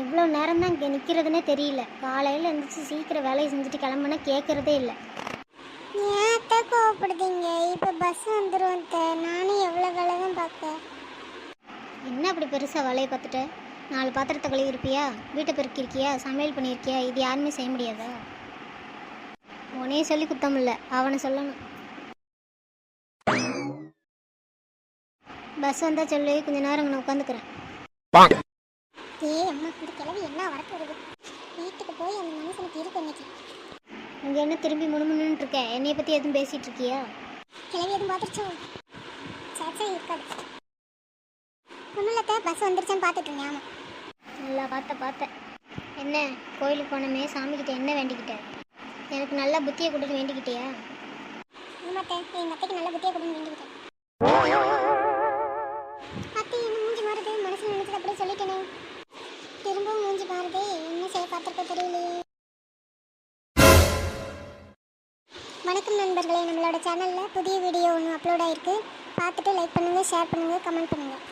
எவ்வளோ நேரம் தான் இங்கே நிற்கிறதுனே தெரியல. காலையில் எழுந்திரிச்சு சீக்கிரம் வேலையை செஞ்சுட்டு கிளம்புனா கேட்குறதே இல்லை. ஏன் அத்தை கோவப்படுதீங்க? இப்போ பஸ் வந்துடும் அத்தை. நானும் எவ்வளோ வேலை தான் பார்க்க என்ன அப்படி பெருசாக வேலையை பார்த்துட்ட? நாலு பாத்திரத்தை கழுவி இருப்பியா வீட்டை பெருக்கியிருக்கியா? சமையல் பண்ணியிருக்கியா? இது யாருமே செய்ய முடியாதா? உனையே சொல்லி குத்தம் இல்லை அவனை சொல்லணும். பஸ் வந்தால் சொல்லி. கொஞ்ச நேரம் இங்கே உட்காந்துக்கிறேன். இந்த கிளவி என்ன வருது வீட்டுக்கு போய் அந்த மனுஷனுக்கு இருக்கு இன்னைக்கு. இங்கே என்ன திரும்பி முணுமுணுன்னு இருக்க? என்னைய பற்றி எதுவும் பேசிகிட்டு இருக்கியா? கிளவி எதுவும் பார்த்துருச்சோ? சேச்சா இருக்காது. ஒன்றும் பஸ் வந்துருச்சான்னு பார்த்துட்டு இருந்தேன் ஆமாம் நல்லா பார்த்த பார்த்தேன். என்ன? கோயிலுக்கு போனமே சாமிக்கிட்ட என்ன வேண்டிக்கிட்ட? எனக்கு நல்ல புத்தியை கொடுத்து வேண்டிக்கிட்டியா? ஆமாத்த எங்கள் அத்தைக்கு நல்ல புத்தியை கொடுன்னு வேண்டிக்கிட்டேன் அத்தை என்ன மூஞ்சி மாறுது. மனசில் நினைச்சது அப்படியே சொல்லிட்டேனே. திரும்பவும் மூஞ்சி பாருதே. என்ன செய்ய பார்த்துருக்க தெரியலையே. வணக்கம் நண்பர்களே. நம்மளோட சேனலில் புதிய வீடியோ ஒன்று அப்லோட் ஆயிருக்கு. பார்த்துட்டு லைக் பண்ணுங்கள் ஷேர் பண்ணுங்கள் கமெண்ட் பண்ணுங்கள்